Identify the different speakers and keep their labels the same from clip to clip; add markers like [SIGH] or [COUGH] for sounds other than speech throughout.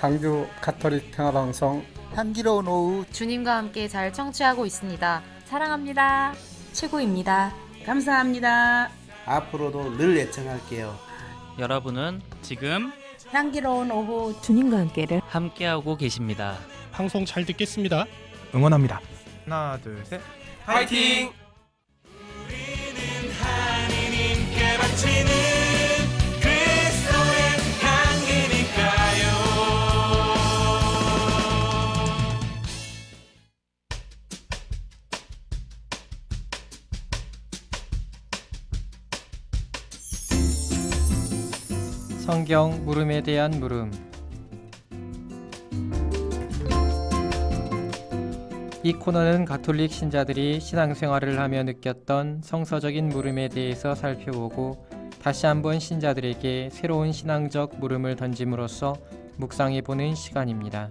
Speaker 1: 강주 가톨릭 평화방송
Speaker 2: 향기로운 오후
Speaker 3: 주님과 함께 잘 청취하고 있습니다. 사랑합니다. 최고입니다.
Speaker 4: 감사합니다.
Speaker 2: 앞으로도 늘 애청할게요.
Speaker 5: 여러분은 지금
Speaker 4: 향기로운 오후
Speaker 6: 주님과 함께를
Speaker 5: 함께하고 계십니다.
Speaker 7: 방송 잘 듣겠습니다.
Speaker 8: 응원합니다. 하나, 둘, 셋.
Speaker 9: 파이팅!
Speaker 10: 성경 물음에 대한 물음 이 코너는 가톨릭 신자들이 신앙생활을 하며 느꼈던 성서적인 물음에 대해서 살펴보고 다시 한번 신자들에게 새로운 신앙적 물음을 던짐으로써 묵상해 보는 시간입니다.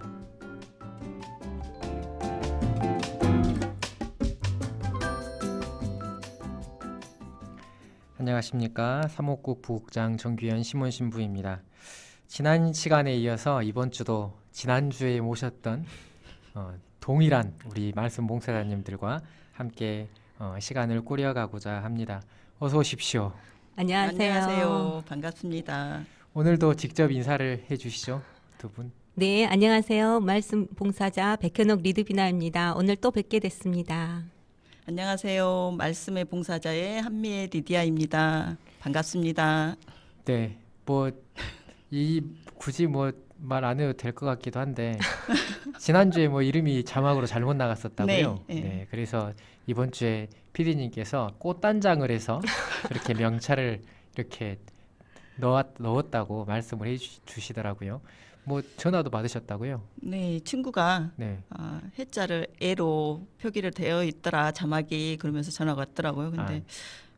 Speaker 10: 안녕하십니까 사목국 부국장 정규현 심원 신부입니다. 지난 시간에 이어서 이번 주도 지난 주에 모셨던 어, 동일한 우리 말씀 봉사자님들과 함께 어, 시간을 꾸려가고자 합니다. 어서 오십시오.
Speaker 6: 안녕하세요.
Speaker 4: 안녕하세요. 반갑습니다.
Speaker 10: 오늘도 직접 인사를 해주시죠 두 분.
Speaker 6: 네, 안녕하세요. 말씀 봉사자 백현옥 리드비나입니다. 오늘 또 뵙게 됐습니다.
Speaker 4: 안녕하세요. 말씀의 봉사자의 한미애 리디아입니다. 반갑습니다.
Speaker 10: 네, 뭐 이 굳이 뭐 말 안 해도 될 것 같기도 한데 [LAUGHS] 지난 주에 뭐 이름이 자막으로 잘못 나갔었다고요.
Speaker 4: 네, 네.
Speaker 10: 그래서 이번 주에 PD님께서 꽃단장을 해서 그렇게 명찰을 이렇게 넣었, 넣었 다고 말씀을 해주시더라고요. 뭐 전화도 받으셨다고요.
Speaker 4: 네, 친구가
Speaker 10: 네,
Speaker 4: 아, 해자를 애로 표기를 되어 있더라 자막이 그러면서 전화가 왔더라고요. 근데
Speaker 10: 아.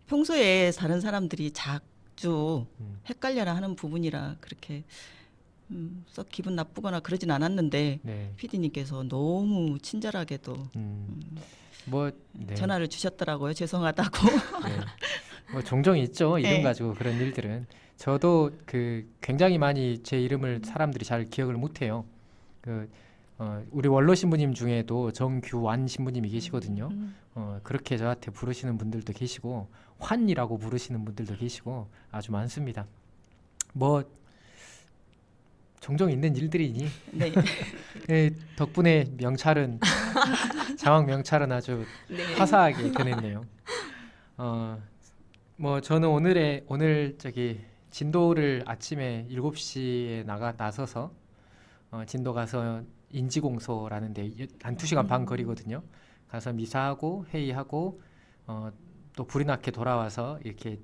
Speaker 4: 평소에 다른 사람들이 자주
Speaker 10: 음.
Speaker 4: 헷갈려라 하는 부분이라 그렇게 음, 썩 기분 나쁘거나 그러진 않았는데
Speaker 10: 네,
Speaker 4: PD님께서 너무 친절하게도
Speaker 10: 음, 뭐 네.
Speaker 4: 전화를 주셨더라고요. 죄송하다고.
Speaker 10: 네. [LAUGHS] 뭐 종종 있죠 이름
Speaker 4: 네.
Speaker 10: 가지고 그런 일들은 저도 그 굉장히 많이 제 이름을 사람들이 잘 기억을 못 해요. 그 어, 우리 원로 신부님 중에도 정규완 신부님이 계시거든요.
Speaker 4: 음,
Speaker 10: 어, 그렇게 저한테 부르시는 분들도 계시고 환이라고 부르시는 분들도 계시고 아주 많습니다. 뭐 종종 있는 일들이니
Speaker 4: 네.
Speaker 10: 예, [LAUGHS] 덕분에 명찰은 [LAUGHS] 자막 명찰은 아주
Speaker 4: 네.
Speaker 10: 화사하게 되냈네요. 어, 뭐 저는 오늘의 오늘 저기 진도를 아침에 7시에 나가 나서서 어, 진도 가서 인지공소라는 데한두 시간 반 거리거든요. 가서 미사하고 회의하고 어, 또 불이 나게 돌아와서 이렇게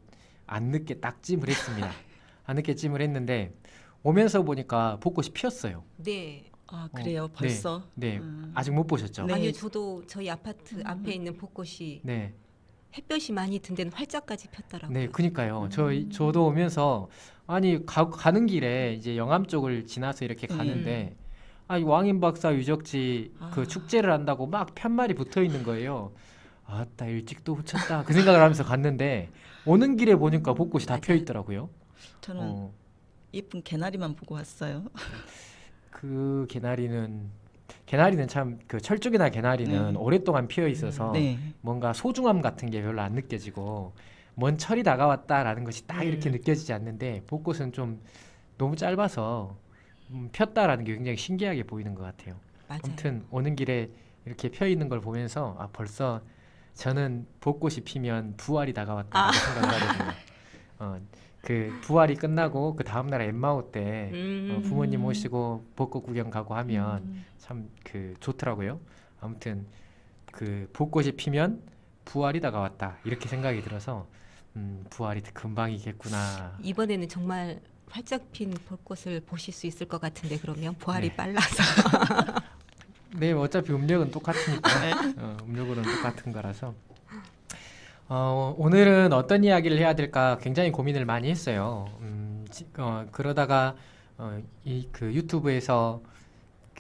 Speaker 10: 안 늦게 딱 찜을 했습니다. [LAUGHS] 안 늦게 찜을 했는데 오면서 보니까 벚꽃이 피었어요.
Speaker 6: 네.
Speaker 4: 아 그래요.
Speaker 10: 어,
Speaker 4: 벌써.
Speaker 10: 네,
Speaker 4: 음.
Speaker 10: 아직 못 보셨죠?
Speaker 4: 네.
Speaker 6: 아니요, 저도 저희 아파트 앞에 있는 벚꽃이
Speaker 10: 네.
Speaker 6: 햇볕이 많이 든 데는 활짝까지 폈더라고요.
Speaker 10: 네, 그니까요. 저 저도 오면서 아니 가, 가는 길에 이제 영암 쪽을 지나서 이렇게
Speaker 4: 네.
Speaker 10: 가는데 아이 왕인 박사 유적지 그
Speaker 4: 아.
Speaker 10: 축제를 한다고 막 편말이 붙어 있는 거예요. 아따 일찍도 붙였다 그 생각을 하면서 갔는데 오는 길에 보니까 벚꽃이 다 펴. 있더라고요.
Speaker 4: 저는
Speaker 10: 어,
Speaker 4: 예쁜 개나리만 보고 왔어요.
Speaker 10: 그 개나리는 개나리는 참 그 철쭉이나 개나리는
Speaker 4: 네.
Speaker 10: 오랫동안 피어 있어서
Speaker 4: 네.
Speaker 10: 뭔가 소중함 같은 게 별로 안 느껴지고 먼 철이 다가왔다라는 것이 딱 이렇게
Speaker 4: 음.
Speaker 10: 느껴지지 않는데 벚꽃은 좀 너무 짧아서 음, 폈다라는 게 굉장히 신기하게 보이는 것 같아요.
Speaker 6: 맞아요.
Speaker 10: 아무튼 오는 길에 이렇게 펴 있는 걸 보면서 아 벌써 저는 벚꽃이 피면 부활이 다가왔다 고 생각을 하거든요. [LAUGHS] 어, 그 부활이 끝나고 그 다음 날 엠마오 때
Speaker 6: 음.
Speaker 10: 어, 부모님 모시고 벚꽃 구경 가고 하면
Speaker 4: 음.
Speaker 10: 참그 좋더라고요. 아무튼 그 벚꽃이 피면 부활이 다가왔다 이렇게 생각이 들어서 음, 부활이 금방이겠구나.
Speaker 6: 이번에는 정말 활짝 핀 벚꽃을 보실 수 있을 것 같은데 그러면 부활이
Speaker 10: 네.
Speaker 6: 빨라서 [LAUGHS]
Speaker 10: 네, 어차피 음력은 똑같으니까 [LAUGHS]
Speaker 4: 네.
Speaker 10: 어, 음력으로는 똑같은 거라서 어, 오늘은 어떤 이야기를 해야 될까 굉장히 고민을 많이 했어요. 음, 지- 어, 그러다가 어, 이 그 유튜브에서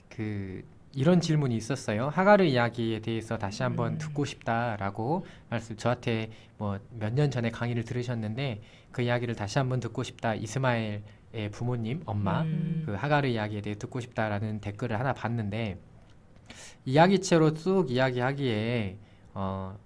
Speaker 10: 그 이런 질문이 있었어요. 하가르 이야기에 대해서 다시 한번 듣고 싶다라고 말씀 저한테 뭐 몇 년 전에 강의를 들으셨는데 그 이야기를 다시 한번 듣고 싶다 이스마엘에 하가르의 부모님 엄마
Speaker 6: 음.
Speaker 10: 그 하가르 이야기에 대해 듣고 싶다라는 댓글을 하나 봤는데 이야기체로 쭉 이야기하기에 어,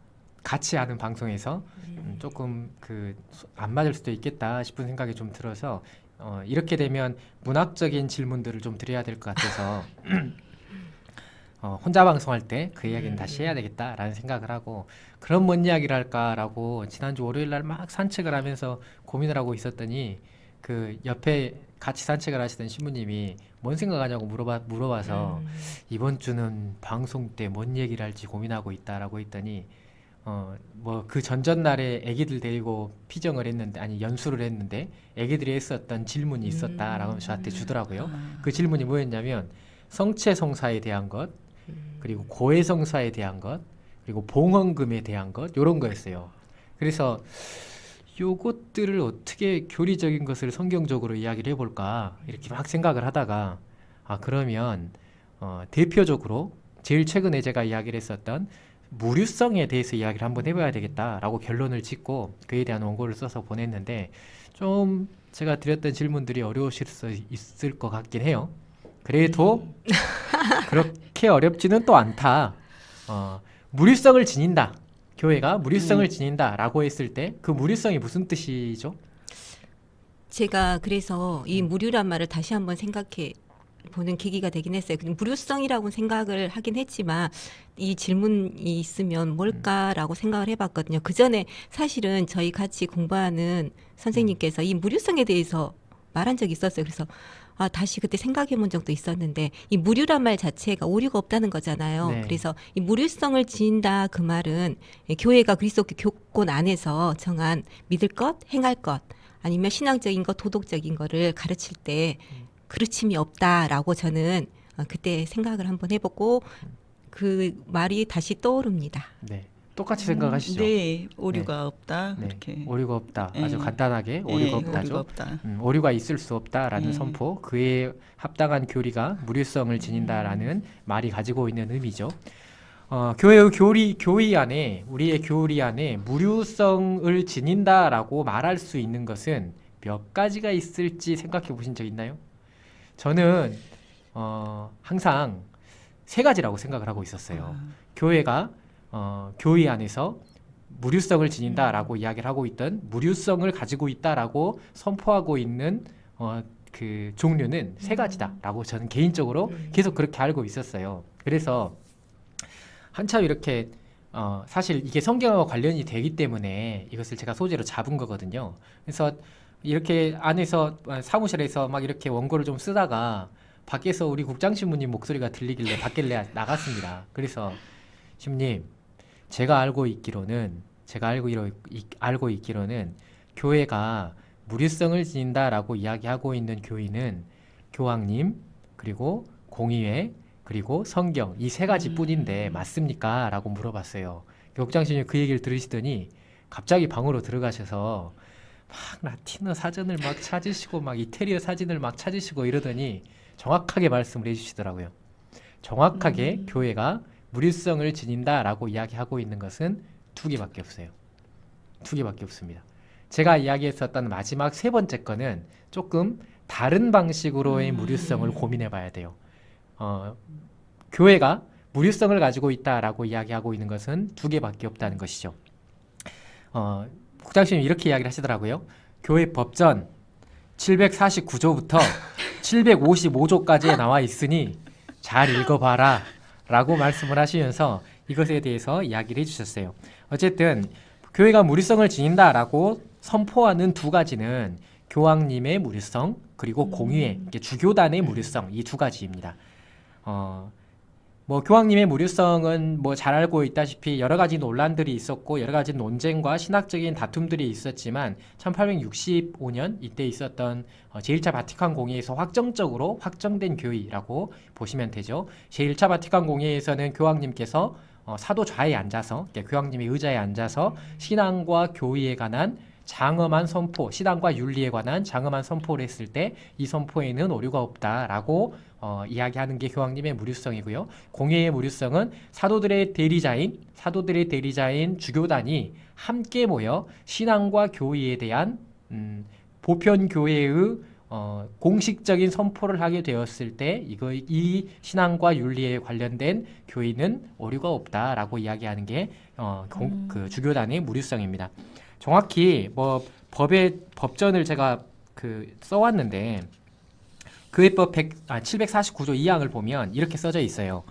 Speaker 10: 같이 하는 방송에서 음, 조금 그 안 맞을 수도 있겠다 싶은 생각이 좀 들어서 어, 이렇게 되면 문학적인 질문들을 좀 드려야 될 것 같아서 [LAUGHS] 어, 혼자 방송할 때 그 이야기는 다시 해야 되겠다라는 생각을 하고 그럼 뭔 이야기를 할까라고 지난주 월요일 날 막 산책을 하면서 고민을 하고 있었더니 그 옆에 같이 산책을 하시던 신부님이 뭔 생각하냐고 물어봐 물어봐서
Speaker 6: 음.
Speaker 10: 이번 주는 방송 때 뭔 얘기를 할지 고민하고 있다라고 했더니 어 뭐 그 전전날에 아기들 데리고 피정을 했는데 아니 연수를 했는데 아기들이 했었던 질문이 있었다라고 저한테 주더라고요.
Speaker 4: 아.
Speaker 10: 그 질문이 뭐였냐면 성체 성사에 대한 것 그리고 고해 성사에 대한 것 그리고 봉헌금에 대한 것 요런 거였어요. 그래서 요것들을 어떻게 교리적인 것을 성경적으로 이야기를 해볼까 이렇게 막 생각을 하다가 아 그러면 어, 대표적으로 제일 최근에 제가 이야기를 했었던 무류성에 대해서 이야기를 한번 해봐야 되겠다라고 결론을 짓고 그에 대한 원고를 써서 보냈는데 좀 제가 드렸던 질문들이 어려우실 수 있을 것 같긴 해요. 그래도 그렇게 어렵지는 또 않다. 어, 무류성을 지닌다. 교회가 무류성을 지닌다라고 했을 때 그 무류성이 무슨 뜻이죠?
Speaker 6: 제가 그래서
Speaker 10: 음.
Speaker 6: 이 무료란 말을 다시 한번 생각해 보는 계기가 되긴 했어요. 그냥 무료성이라고 생각을 하긴 했지만 이 질문이 있으면 뭘까라고 생각을 해봤거든요. 그 전에 사실은 저희 같이 공부하는 선생님께서 이 무료성에 대해서 말한 적이 있었어요. 그래서 아 다시 그때 생각해 본 적도 있었는데 이 무료란 말 자체가 오류가 없다는 거잖아요.
Speaker 10: 네.
Speaker 6: 그래서 이 무료성을 지인다 그 말은 교회가 그리스도교 교권 안에서 정한 믿을 것, 행할 것 아니면 신앙적인 것, 도덕적인 거를 가르칠 때 그르침이 없다라고 저는 어, 그때 생각을 한번 해보고 그 말이 다시 떠오릅니다.
Speaker 10: 네, 똑같이 생각하시죠?
Speaker 4: 네, 오류가 없다.
Speaker 10: 네,
Speaker 4: 이렇게.
Speaker 10: 오류가 없다. 아주
Speaker 4: 네.
Speaker 10: 간단하게
Speaker 4: 네,
Speaker 10: 오류가
Speaker 4: 오류가
Speaker 10: 없다죠.
Speaker 4: 없다.
Speaker 10: 음, 오류가 있을 수 없다라는
Speaker 4: 네.
Speaker 10: 선포, 그에 합당한 교리가 무료성을 지닌다라는 말이 가지고 있는 의미죠. 어, 교회의 교리 교의 안에 우리의 교리 안에 무료성을 지닌다라고 말할 수 있는 것은 몇 가지가 있을지 생각해 보신 적 있나요? 저는 어, 항상 세 가지라고 생각을 하고 있었어요.
Speaker 4: 아.
Speaker 10: 교회가 어, 교회 안에서 무료성을 지닌다라고 이야기를 하고 있던 무료성을 가지고 있다라고 선포하고 있는 어, 그 종류는 세 가지다라고 저는 개인적으로 계속 그렇게 알고 있었어요. 그래서 한참 이렇게 어, 사실 이게 성경과 관련이 되기 때문에 이것을 제가 소재로 잡은 거거든요. 그래서 이렇게 안에서 어, 사무실에서 막 이렇게 원고를 좀 쓰다가 밖에서 우리 국장 신부님 목소리가 들리길래 밖에 내- 나갔습니다. 그래서 신부님 제가 알고 있기로는 제가 알고 이러, 이, 알고 있기로는 교회가 무료성을 지닌다라고 이야기하고 있는 교인은 교황님 그리고 공의회 그리고 성경 이 세 가지 뿐인데 맞습니까? 라고 물어봤어요. 교장신이 그 얘기를 들으시더니 갑자기 방으로 들어가셔서 막 라틴어 사전을 막 찾으시고 막 이태리어 사진을 막 찾으시고 이러더니 정확하게 말씀을 해주시더라고요. 정확하게 교회가 무료성을 지닌다라고 이야기하고 있는 것은 두 개밖에 없어요. 두 개밖에 없습니다. 제가 이야기했었던 마지막 세 번째 거는 조금 다른 방식으로의 무료성을 고민해 봐야 돼요. 어, 교회가 무료성을 가지고 있다라고 이야기하고 있는 것은 두 개밖에 없다는 것이죠. 어, 국장님이 이렇게 이야기를 하시더라고요. 교회 법전 749조부터 755조까지에 [LAUGHS] 나와 있으니 잘 읽어봐라 라고 말씀을 하시면서 이것에 대해서 이야기를 해주셨어요. 어쨌든 교회가 무료성을 지닌다 라고 선포하는 두 가지는 교황님의 무료성 그리고 이게 주교단의 무료성 이 두 가지입니다. 어, 뭐 교황님의 무료성은 뭐 잘 알고 있다시피 여러 가지 논란들이 있었고 여러 가지 논쟁과 신학적인 다툼들이 있었지만 1865년 이때 있었던 어, 제1차 바티칸 공의에서 확정적으로 확정된 교의라고 보시면 되죠. 제1차 바티칸 공의에서는 교황님께서 어, 사도 좌에 앉아서 교황님의 의자에 앉아서 신앙과 교의에 관한 장엄한 선포, 신앙과 윤리에 관한 장엄한 선포를 했을 때 이 선포에는 오류가 없다라고 어, 이야기하는 게 교황님의 무료성이고요. 공예의 무료성은 사도들의 대리자인 사도들의 대리자인 주교단이 함께 모여 신앙과 교의에 대한 음, 보편 교회의 어, 공식적인 선포를 하게 되었을 때 이거 이 신앙과 윤리에 관련된 교인은 오류가 없다라고 이야기하는 게 어, 공, 그 주교단의 무료성입니다. 정확히 뭐 법의 법전을 제가 그 써왔는데 교회법 100, 아, 749조 2항을 보면 이렇게 써져 있어요.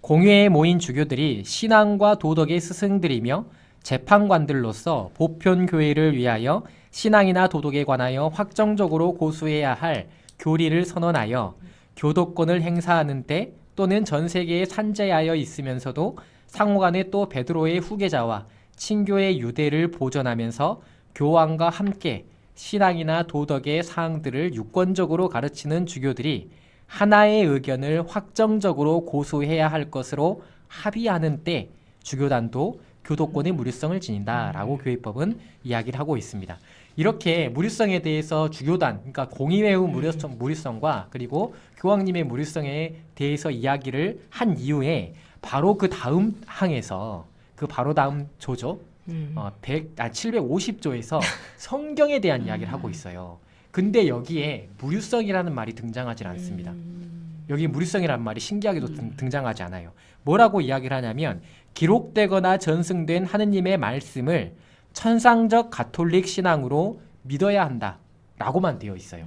Speaker 10: 공회에 모인 주교들이 신앙과 도덕의 스승들이며 재판관들로서 보편 교회를 위하여 신앙이나 도덕에 관하여 확정적으로 고수해야 할 교리를 선언하여 교도권을 행사하는 때 또는 전 세계에 산재하여 있으면서도 상호간에 또 베드로의 후계자와 친교의 유대를 보존하면서 교황과 함께 신앙이나 도덕의 사항들을 유권적으로 가르치는 주교들이 하나의 의견을 확정적으로 고수해야 할 것으로 합의하는 때 주교단도 교도권의 무료성을 지닌다라고 교회법은 이야기를 하고 있습니다. 이렇게 무료성에 대해서 주교단, 그러니까 공의회의 무료성, 무료성과 그리고 교황님의 무료성에 대해서 이야기를 한 이후에 바로 그 다음 항에서 그 바로 다음 조죠.
Speaker 6: 음.
Speaker 10: 어, 100, 아, 750조에서 [LAUGHS] 성경에 대한 이야기를 하고 있어요. 근데 여기에 무료성이라는 말이 등장하지 않습니다.
Speaker 6: 음.
Speaker 10: 여기 무료성이라는 말이 신기하게도 등, 등장하지 않아요. 뭐라고 이야기를 하냐면 기록되거나 전승된 하느님의 말씀을 천상적 가톨릭 신앙으로 믿어야 한다 라고만 되어 있어요.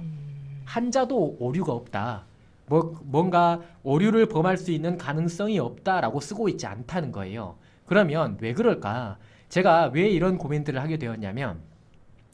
Speaker 10: 한자도 오류가 없다. 뭐 뭔가 오류를 범할 수 있는 가능성이 없다라고 쓰고 있지 않다는 거예요. 그러면 왜 그럴까? 제가 왜 이런 고민들을 하게 되었냐면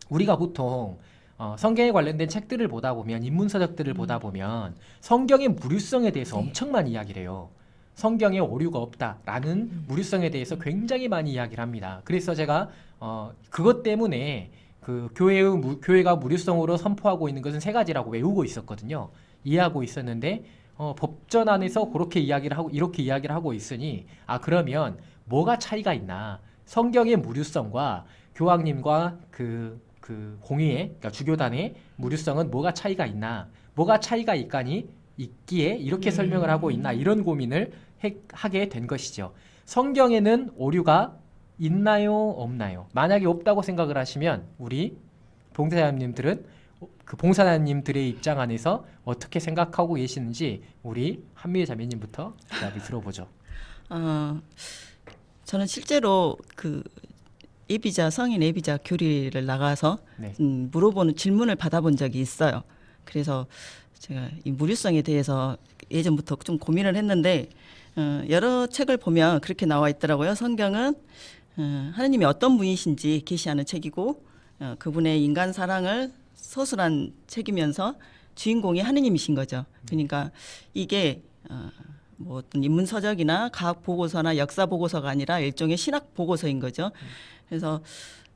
Speaker 10: 우리가 보통 어, 성경에 관련된 책들을 보다 보면 인문서적들을 보다 보면 성경의 무료성에 대해서 엄청 많이 이야기를 해요. 성경에 오류가 없다라는 무료성에 대해서 굉장히 많이 이야기를 합니다. 그래서 제가 어, 그것 때문에 그 교회의 무, 교회가 무료성으로 선포하고 있는 것은 세 가지라고 외우고 있었거든요. 이해하고 있었는데 어, 법전 안에서 그렇게 이야기를 하고 이렇게 이야기를 하고 있으니 아 그러면 뭐가 차이가 있나? 성경의 무료성과 교황님과 그, 그 공의회, 그러니까 주교단의 무료성은 뭐가 차이가 있나? 뭐가 차이가 있까니 있기에 이렇게 설명을 하고 있나? 이런 고민을 해, 하게 된 것이죠. 성경에는 오류가 있나요, 없나요? 만약에 없다고 생각을 하시면 우리 봉사자님들은 그 봉사자님들의 입장 안에서 어떻게 생각하고 계시는지 우리 한미애 자매님부터 대답을 들어보죠.
Speaker 4: 어, 저는 실제로 그 예비자 성인 예비자 교리를 나가서
Speaker 10: 네.
Speaker 4: 음, 물어보는 질문을 받아본 적이 있어요. 그래서 제가 이 무료성에 대해서 예전부터 좀 고민을 했는데 어, 여러 책을 보면 그렇게 나와 있더라고요. 성경은 어, 하나님이 어떤 분이신지 계시하는 책이고 어, 그분의 인간 사랑을 서술한 책이면서 주인공이 하느님이신 거죠. 그러니까 이게 어, 뭐 어떤 인문 서적이나 과학 보고서나 역사 보고서가 아니라 일종의 신학 보고서인 거죠. 그래서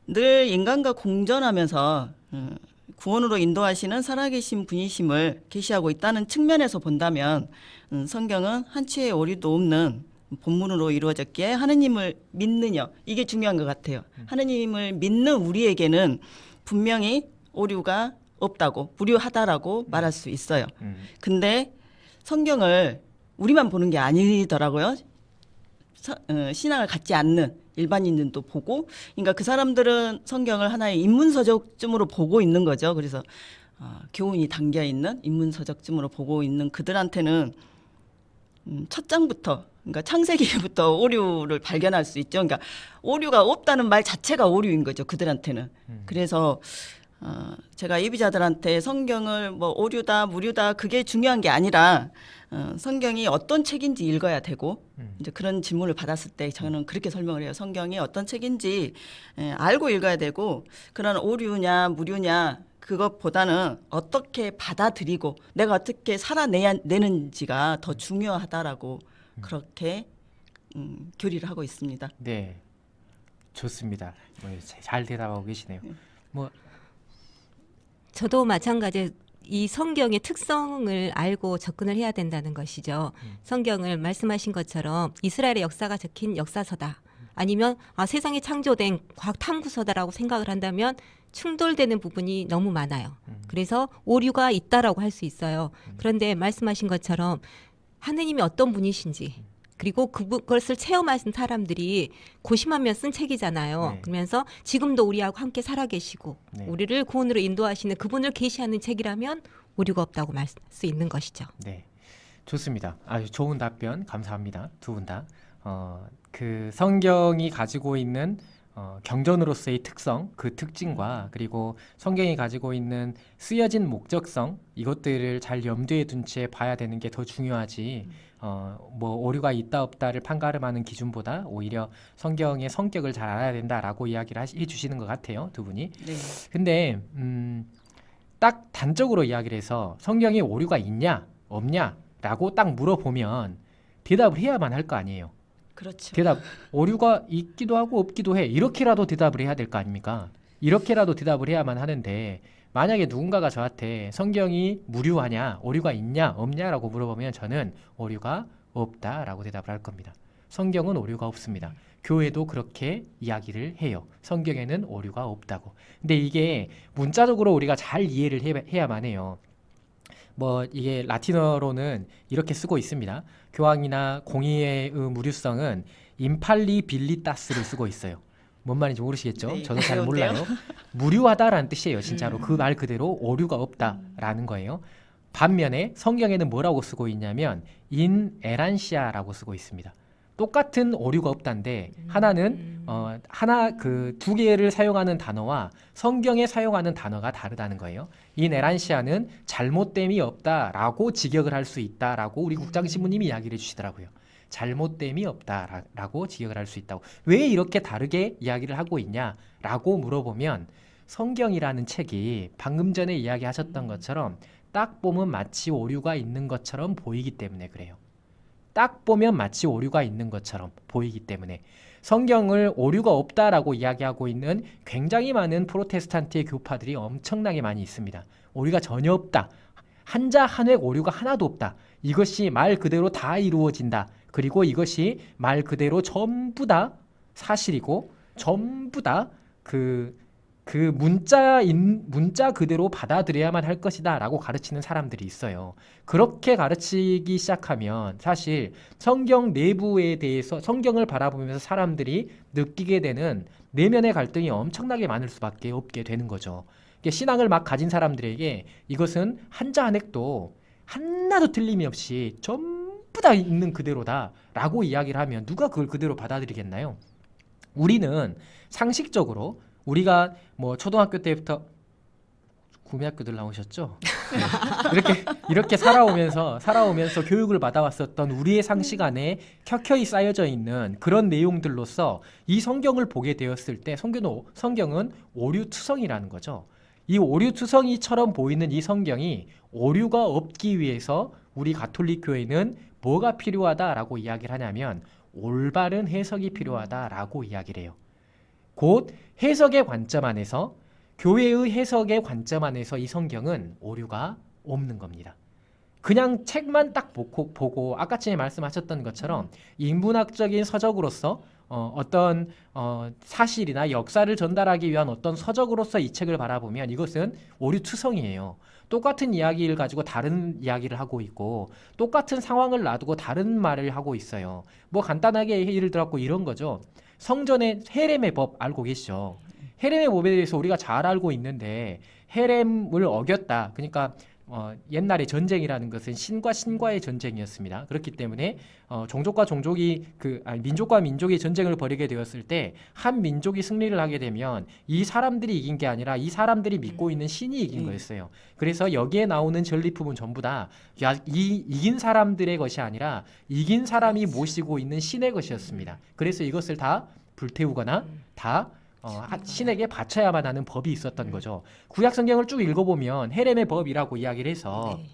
Speaker 4: 늘 인간과 공존하면서 어, 구원으로 인도하시는 살아계신 분이심을 계시하고 있다는 측면에서 본다면 음, 성경은 한치의 오류도 없는 본문으로 이루어졌기에 하느님을 믿느냐 이게 중요한 것 같아요. 하느님을 믿는 우리에게는 분명히 오류가 없다고 무료하다라고 말할 수 있어요.
Speaker 10: 음.
Speaker 4: 근데 성경을 우리만 보는 게 아니더라고요. 서- 어, 신앙을 갖지 않는 일반인들도 보고, 그러니까 그 사람들은 성경을 하나의 인문서적쯤으로 보고 있는 거죠. 그래서 어, 교훈이 담겨 있는 인문서적쯤으로 보고 있는 그들한테는 음, 첫 장부터, 그러니까 창세기부터 [LAUGHS] 오류를 발견할 수 있죠. 그러니까 오류가 없다는 말 자체가 오류인 거죠. 그들한테는. 그래서 어, 제가 예비자들한테 성경을 뭐 오류다 무료다 그게 중요한 게 아니라 어, 성경이 어떤 책인지 읽어야 되고
Speaker 10: 음.
Speaker 4: 이제 그런 질문을 받았을 때 저는 그렇게 설명을 해요. 성경이 어떤 책인지 예, 알고 읽어야 되고 그런 오류냐 무료냐 그것보다는 어떻게 받아들이고 내가 어떻게 살아내는지가 더 중요하다라고 그렇게 음, 교리를 하고 있습니다.
Speaker 10: 네, 좋습니다. 뭐, 자- 잘 대답하고 계시네요. 뭐
Speaker 6: 저도 마찬가지 이 성경의 특성을 알고 접근을 해야 된다는 것이죠. 성경을 말씀하신 것처럼 이스라엘의 역사가 적힌 역사서다. 아니면 아, 세상이 창조된 과학 탐구서다라고 생각을 한다면 충돌되는 부분이 너무 많아요. 그래서 오류가 있다라고 할 수 있어요. 그런데 말씀하신 것처럼 하느님이 어떤 분이신지 그리고 그것을 체험하신 사람들이 고심하며 쓴 책이잖아요.
Speaker 10: 네.
Speaker 6: 그러면서 지금도 우리하고 함께 살아계시고
Speaker 10: 네.
Speaker 6: 우리를 구원으로 인도하시는 그분을 계시하는 책이라면 오류가 없다고 말 수 있는 것이죠.
Speaker 10: 네, 좋습니다. 아주 좋은 답변 감사합니다. 두 분 다. 어, 그 성경이 가지고 있는 어, 경전으로서의 특성, 그 특징과 그리고 성경이 가지고 있는 쓰여진 목적성 이것들을 잘 염두에 둔 채 봐야 되는 게 더 중요하지. 어, 뭐 오류가 있다 없다를 판가름하는 기준보다 오히려 성경의 성격을 잘 알아야 된다라고 이야기를 하시, 해주시는 것 같아요, 두 분이.
Speaker 4: 네.
Speaker 10: 근데 음, 딱 단적으로 이야기를 해서 성경에 오류가 있냐 없냐라고 딱 물어보면 대답을 해야만 할 거 아니에요.
Speaker 4: 그렇죠.
Speaker 10: 대답 오류가 있기도 하고 없기도 해 이렇게라도 대답을 해야 될 거 아닙니까? 이렇게라도 대답을 해야만 하는데 만약에 누군가가 저한테 성경이 무료하냐 오류가 있냐 없냐라고 물어보면 저는 오류가 없다라고 대답을 할 겁니다. 성경은 오류가 없습니다. 교회도 그렇게 이야기를 해요. 성경에는 오류가 없다고. 근데 이게 문자적으로 우리가 잘 이해를 해, 해야만 해요. 뭐 이게 라틴어로는 이렇게 쓰고 있습니다. 교황이나 공의의 무료성은 임팔리 빌리타스를 쓰고 있어요. 뭔 말인지 모르시겠죠?
Speaker 4: 네,
Speaker 10: 저도 잘? 몰라요. 무료하다라는 뜻이에요. 진짜로
Speaker 4: 음.
Speaker 10: 그말 그대로 오류가 없다라는 거예요. 반면에 성경에는 뭐라고 쓰고 있냐면 인 에란시아라고 쓰고 있습니다. 똑같은 오류가 없다인데 하나는 어 하나 그 두 개를 사용하는 단어와 성경에 사용하는 단어가 다르다는 거예요. 인 에란시아는 잘못됨이 없다라고 직역을 할 수 있다라고 우리 국장 신부님이 이야기를 해주시더라고요. 잘못됨이 없다라고 직역을 할 수 있다고. 왜 이렇게 다르게 이야기를 하고 있냐라고 물어보면 성경이라는 책이 방금 전에 이야기하셨던 것처럼 딱 보면 마치 오류가 있는 것처럼 보이기 때문에 그래요. 딱 보면 마치 오류가 있는 것처럼 보이기 때문에 성경을 오류가 없다라고 이야기하고 있는 굉장히 많은 프로테스탄트의 교파들이 엄청나게 많이 있습니다. 오류가 전혀 없다. 한자 한획 오류가 하나도 없다. 이것이 말 그대로 다 이루어진다. 그리고 이것이 말 그대로 전부 다 사실이고 전부 다 그 그 문자인 문자 그대로 받아들여야만 할 것이다라고 가르치는 사람들이 있어요. 그렇게 가르치기 시작하면 사실 성경 내부에 대해서 성경을 바라보면서 사람들이 느끼게 되는 내면의 갈등이 엄청나게 많을 수밖에 없게 되는 거죠. 신앙을 막 가진 사람들에게 이것은 한자 한획도 하나도 틀림이 없이 전부 다 있는 그대로다라고 이야기를 하면 누가 그걸 그대로 받아들이겠나요? 우리는 상식적으로 우리가 뭐 초등학교 때부터 구미학교들 나오셨죠? 네. 이렇게 이렇게 살아오면서 살아오면서 교육을 받아왔었던 우리의 상식 안에 켜켜이 쌓여져 있는 그런 내용들로서 이 성경을 보게 되었을 때 성경은 성경은 오류투성이라는 거죠. 이 오류투성이처럼 보이는 이 성경이 오류가 없기 위해서 우리 가톨릭 교회는 뭐가 필요하다라고 이야기를 하냐면 올바른 해석이 필요하다라고 이야기를 해요. 곧 해석의 관점 안에서 교회의 해석의 관점 안에서 이 성경은 오류가 없는 겁니다. 그냥 책만 딱 보고, 보고 아까 전에 말씀하셨던 것처럼 인문학적인 서적으로서 어, 어떤 어, 사실이나 역사를 전달하기 위한 어떤 서적으로서 이 책을 바라보면 이것은 오류투성이에요. 똑같은 이야기를 가지고 다른 이야기를 하고 있고 똑같은 상황을 놔두고 다른 말을 하고 있어요. 뭐 간단하게 예를 들었고 이런 거죠. 성전의 헤렘의 법 알고 계시죠? 헤렘의 법에 대해서 우리가 잘 알고 있는데 헤렘을 어겼다. 그러니까 어, 옛날에 전쟁이라는 것은 신과 신과의 전쟁이었습니다. 그렇기 때문에 어, 종족과 종족이 그 아니, 민족과 민족이 전쟁을 벌이게 되었을 때 한 민족이 승리를 하게 되면 이 사람들이 이긴 게 아니라 이 사람들이 믿고 있는 신이 이긴
Speaker 4: 음.
Speaker 10: 거였어요. 그래서 여기에 나오는 전리품은 전부 다 이 이긴 사람들의 것이 아니라 이긴 사람이 모시고 있는 신의 것이었습니다. 그래서 이것을 다 불태우거나 다 어, 하- 신에게 바쳐야만 하는 법이 있었던 거죠. 구약 성경을 쭉 읽어보면 헤렘의 법이라고 이야기를 해서
Speaker 6: 네.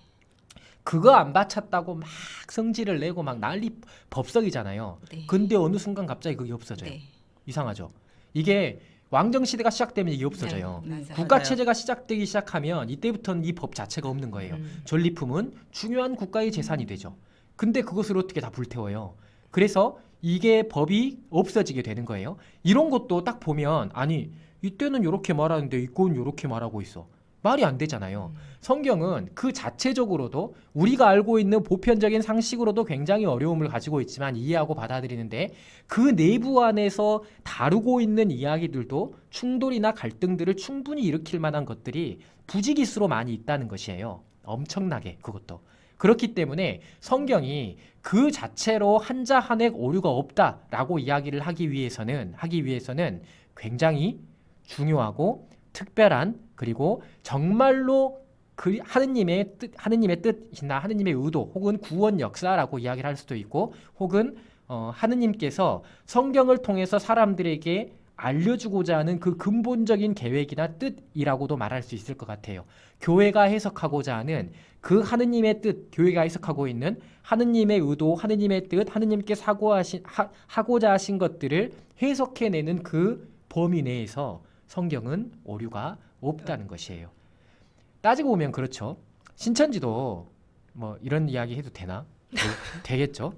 Speaker 10: 그거 안 바쳤다고 막 성질을 내고 막 난리 법석이잖아요.
Speaker 6: 네.
Speaker 10: 근데 어느 순간 갑자기 그게 없어져요.
Speaker 6: 네.
Speaker 10: 이상하죠. 이게 왕정 시대가 시작되면 이게 없어져요.
Speaker 6: 네.
Speaker 10: 국가. 체제가 시작되기 시작하면 이때부터는 이 법 자체가 없는 거예요.
Speaker 6: 음.
Speaker 10: 전리품은 중요한 국가의 재산이 되죠. 근데 그것을 어떻게 다 불태워요? 그래서 이게 법이 없어지게 되는 거예요. 이런 것도 딱 보면 아니 이때는 이렇게 말하는데 이건 이렇게 말하고 있어. 말이 안 되잖아요. 성경은 그 자체적으로도 우리가 알고 있는 보편적인 상식으로도 굉장히 어려움을 가지고 있지만 이해하고 받아들이는데 그 내부 안에서 다루고 있는 이야기들도 충돌이나 갈등들을 충분히 일으킬 만한 것들이 부지기수로 많이 있다는 것이에요. 엄청나게 그것도. 그렇기 때문에 성경이 그 자체로 한자 한획 오류가 없다라고 이야기를 하기 위해서는 하기 위해서는 굉장히 중요하고 특별한 그리고 정말로 그 하느님의 뜻 하느님의 뜻이나 하느님의 의도 혹은 구원 역사라고 이야기를 할 수도 있고 혹은 어, 하느님께서 성경을 통해서 사람들에게 알려주고자 하는 그 근본적인 계획이나 뜻이라고도 말할 수 있을 것 같아요. 교회가 해석하고자 하는 그 하느님의 뜻, 교회가 해석하고 있는 하느님의 의도, 하느님의 뜻, 하느님께 사고하신 하, 하고자 하신 것들을 해석해내는 그 범위 내에서 성경은 오류가 없다는 것이에요. 따지고 보면 그렇죠. 신천지도 뭐 이런 이야기 해도 되나? 되, 겠죠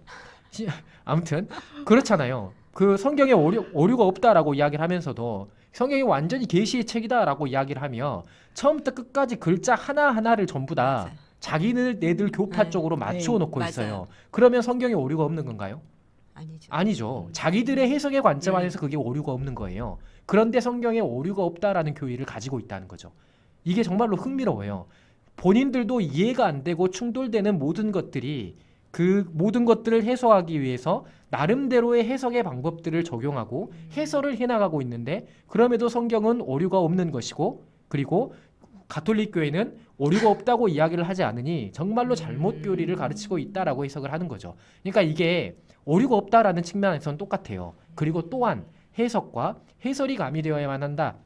Speaker 10: 아무튼 그렇잖아요. 그 성경에 오류, 오류가 없다라고 이야기를 하면서도 성경이 완전히 계시의 책이다라고 이야기를 하며 처음부터 끝까지 글자 하나 하나를 전부 다
Speaker 6: 맞아요.
Speaker 10: 자기들 내들 교파
Speaker 6: 네.
Speaker 10: 쪽으로 맞추어 놓고
Speaker 6: 맞아요.
Speaker 10: 있어요. 그러면 성경에 오류가 없는 건가요?
Speaker 6: 아니죠.
Speaker 10: 아니죠. 자기들의 해석의 관점
Speaker 6: 음.
Speaker 10: 안에서 그게 오류가 없는 거예요. 그런데 성경에 오류가 없다라는 교리를 가지고 있다는 거죠. 이게 정말로 흥미로워요. 본인들도 이해가 안 되고 충돌되는 모든 것들이 그 모든 것들을 해소하기 위해서 나름대로의 해석의 방법들을 적용하고 해설을 해나가고 있는데 그럼에도 성경은 오류가 없는 것이고 그리고 가톨릭 교회는 오류가 없다고 이야기를 하지 않으니 정말로 잘못 교리를 가르치고 있다라고 해석을 하는 거죠. 그러니까 이게 오류가 없다라는 측면에서는 똑같아요. 그리고 또한 해석과 해설이 가미되어야만 한다.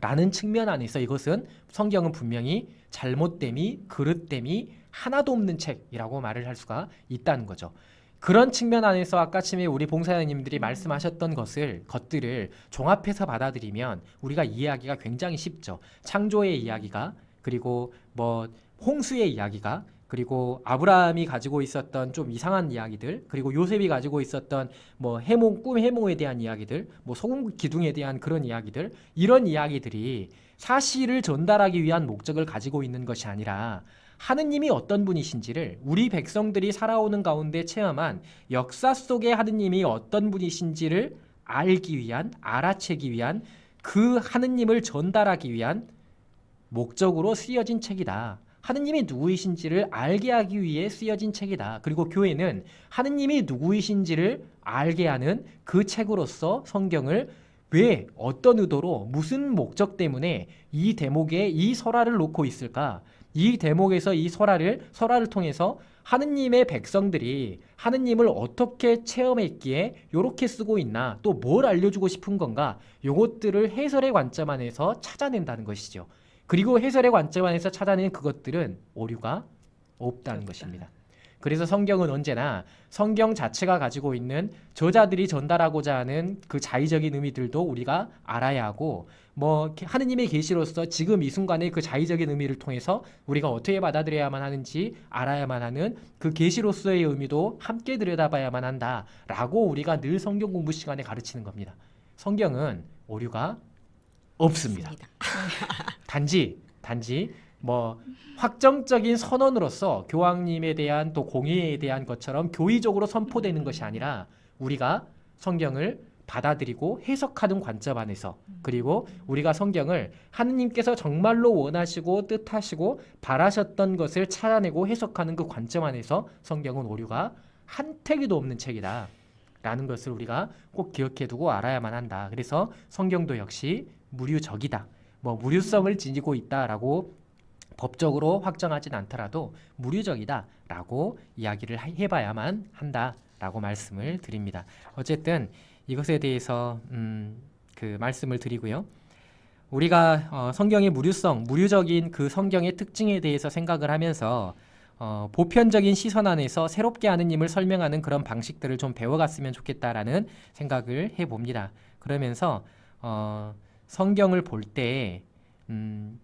Speaker 10: 라는 측면 안에서 이것은 성경은 분명히 잘못됨이 그릇됨이 하나도 없는 책이라고 말을 할 수가 있다는 거죠. 그런 측면 안에서 아까 침에 우리 봉사자님들이 말씀하셨던 것을 것들을 종합해서 받아들이면 우리가 이해하기가 굉장히 쉽죠. 창조의 이야기가 그리고 뭐 홍수의 이야기가 그리고 아브라함이 가지고 있었던 좀 이상한 이야기들 그리고 요셉이 가지고 있었던 뭐 해몽 꿈 해몽에 대한 이야기들 뭐 소금 기둥에 대한 그런 이야기들 이런 이야기들이 사실을 전달하기 위한 목적을 가지고 있는 것이 아니라 하느님이 어떤 분이신지를 우리 백성들이 살아오는 가운데 체험한 역사 속의 하느님이 어떤 분이신지를 알기 위한 알아채기 위한 그 하느님을 전달하기 위한 목적으로 쓰여진 책이다. 하느님이 누구이신지를 알게 하기 위해 쓰여진 책이다. 그리고 교회는 하느님이 누구이신지를 알게 하는 그 책으로서 성경을 왜 어떤 의도로 무슨 목적 때문에 이 대목에 이 설화를 놓고 있을까? 이 대목에서 이 설화를 설화를 통해서 하느님의 백성들이 하느님을 어떻게 체험했기에 요렇게 쓰고 있나 또 뭘 알려주고 싶은 건가 요것들을 해설의 관점 안에서 찾아낸다는 것이죠. 그리고 해설의 관점 안에서 찾아낸 그것들은 오류가 없다는 것입니다. 그래서 성경은 언제나 성경 자체가 가지고 있는 저자들이 전달하고자 하는 그 자의적인 의미들도 우리가 알아야 하고 뭐 하느님의 계시로서 지금 이 순간의 그 자의적인 의미를 통해서 우리가 어떻게 받아들여야만 하는지 알아야만 하는 그 계시로서의 의미도 함께 들여다봐야만 한다라고 우리가 늘 성경 공부 시간에 가르치는 겁니다. 성경은 오류가 없습니다. [LAUGHS] 단지 단지 뭐 확정적인 선언으로서 교황님에 대한 또 공예에 대한 것처럼 교의적으로 선포되는 것이 아니라 우리가 성경을 받아들이고 해석하는 관점 안에서 그리고 우리가 성경을 하느님께서 정말로 원하시고 뜻하시고 바라셨던 것을 찾아내고 해석하는 그 관점 안에서 성경은 오류가 한 태기도 없는 책이다. 라는 것을 우리가 꼭 기억해 두고 알아야만 한다. 그래서 성경도 역시 무류적이다. 뭐 무류성을 지니고 있다라고 법적으로 확정하진 않더라도 무류적이다라고 이야기를 하- 해봐야만 한다라고 말씀을 드립니다. 어쨌든 이것에 대해서 음, 그 말씀을 드리고요. 우리가 어, 성경의 무류성, 무류적인 그 성경의 특징에 대해서 생각을 하면서 어, 보편적인 시선 안에서 새롭게 하느님을 설명하는 그런 방식들을 좀 배워갔으면 좋겠다라는 생각을 해봅니다. 그러면서 어, 성경을 볼때 음,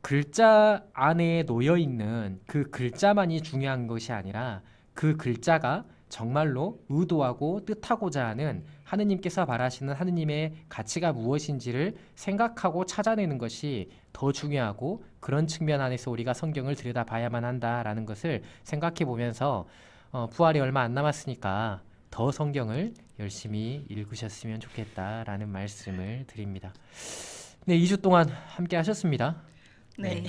Speaker 10: 글자 안에 놓여 있는 그 글자만이 중요한 것이 아니라 그 글자가 정말로 의도하고 뜻하고자 하는 하느님께서 바라시는 하느님의 가치가 무엇인지를 생각하고 찾아내는 것이 더 중요하고 그런 측면 안에서 우리가 성경을 들여다봐야만 한다라는 것을 생각해 보면서 어, 부활이 얼마 안 남았으니까 더 성경을 열심히 읽으셨으면 좋겠다라는 말씀을 드립니다. 네, 2주 동안 함께 하셨습니다.
Speaker 4: 네.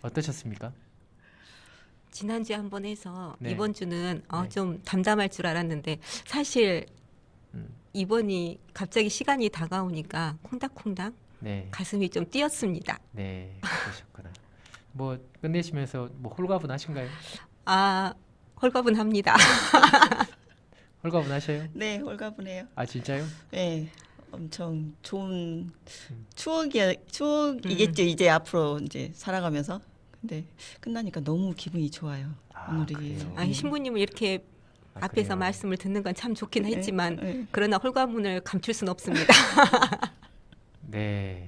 Speaker 10: 어떠셨습니까?
Speaker 6: 지난주에 한 번 해서
Speaker 10: 네.
Speaker 6: 이번 주는 어,
Speaker 10: 네.
Speaker 6: 좀 담담할 줄 알았는데 사실
Speaker 10: 음.
Speaker 6: 이번이 갑자기 시간이 다가오니까 콩닥콩닥
Speaker 10: 네,
Speaker 6: 가슴이 좀 뛰었습니다.
Speaker 10: 네, 그러셨구나. 뭐 끝내시면서 뭐 홀가분하신가요?
Speaker 6: 아 홀가분합니다. [LAUGHS]
Speaker 10: 홀가분하셔요?
Speaker 4: 네, 홀가분해요.
Speaker 10: 아 진짜요?
Speaker 4: 네, 엄청 좋은
Speaker 10: 음.
Speaker 4: 추억이 추억이겠죠. 이제 앞으로 이제 살아가면서. 근데 끝나니까 너무 기분이 좋아요.
Speaker 10: 아,
Speaker 4: 오늘이.
Speaker 10: 그래요?
Speaker 6: 아니 신부님을 이렇게
Speaker 10: 아,
Speaker 6: 앞에서
Speaker 10: 그래요?
Speaker 6: 말씀을 듣는 건 참 좋긴 했지만
Speaker 4: 네.
Speaker 6: 그러나 홀가분을 감출 수는 없습니다. [LAUGHS]
Speaker 10: 네.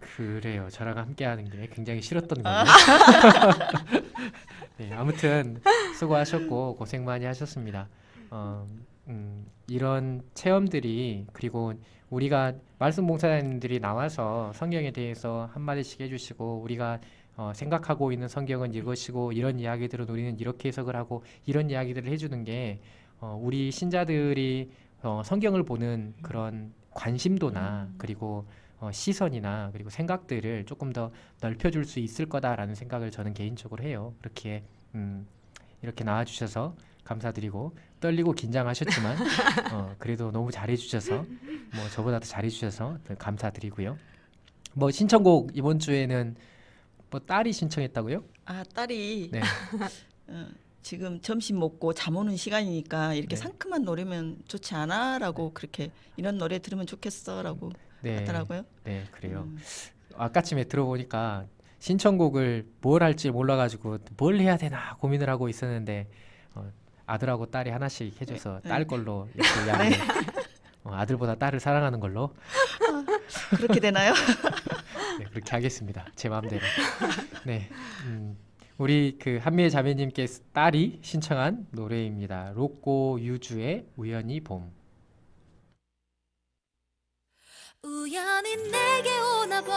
Speaker 10: 그래요. 저랑 함께하는 게 굉장히 싫었던 거예요. [LAUGHS] 네, 아무튼 수고하셨고 고생 많이 하셨습니다. 어, 음, 이런 체험들이 그리고 우리가 말씀 봉사자님들이 나와서 성경에 대해서 한 마디씩 해주시고 우리가 어, 생각하고 있는 성경은 이것이고 이런 이야기들은 우리는 이렇게 해석을 하고 이런 이야기들을 해주는 게 어, 우리 신자들이 어, 성경을 보는 그런 관심도나 그리고 어, 시선이나 그리고 생각들을 조금 더 넓혀줄 수 있을 거다라는 생각을 저는 개인적으로 해요. 그렇게 음, 이렇게 나와주셔서 감사드리고 떨리고 긴장하셨지만 어, 그래도 너무 잘해주셔서 뭐 저보다 더 잘해주셔서 더 감사드리고요. 뭐 신청곡 이번 주에는 뭐 딸이 신청했다고요?
Speaker 4: 아 딸이
Speaker 10: 네. [LAUGHS]
Speaker 4: 어, 지금 점심 먹고 잠 오는 시간이니까 이렇게
Speaker 10: 네.
Speaker 4: 상큼한 노래면 좋지 않아라고 그렇게 이런 노래 들으면 좋겠어라고
Speaker 10: 네.
Speaker 4: 하더라고요.
Speaker 10: 네, 그래요.
Speaker 4: 음.
Speaker 10: 아까쯤에 들어보니까 신청곡을 뭘 할지 몰라가지고 뭘 해야 되나 고민을 하고 있었는데 어, 아들하고 딸이 하나씩 해줘서
Speaker 4: 네.
Speaker 10: 딸 걸로 이렇게 [LAUGHS] 이야기 어, 아들보다 딸을 사랑하는 걸로 [LAUGHS]
Speaker 4: 그렇게 되나요?
Speaker 10: 네, 그렇게 하겠습니다. 제 마음대로. 네, 음, 우리 그 한미애 자매님께 딸이 신청한 노래입니다. 로꼬 유주의 우연히 봄.
Speaker 9: 우연히 내게 오나 봐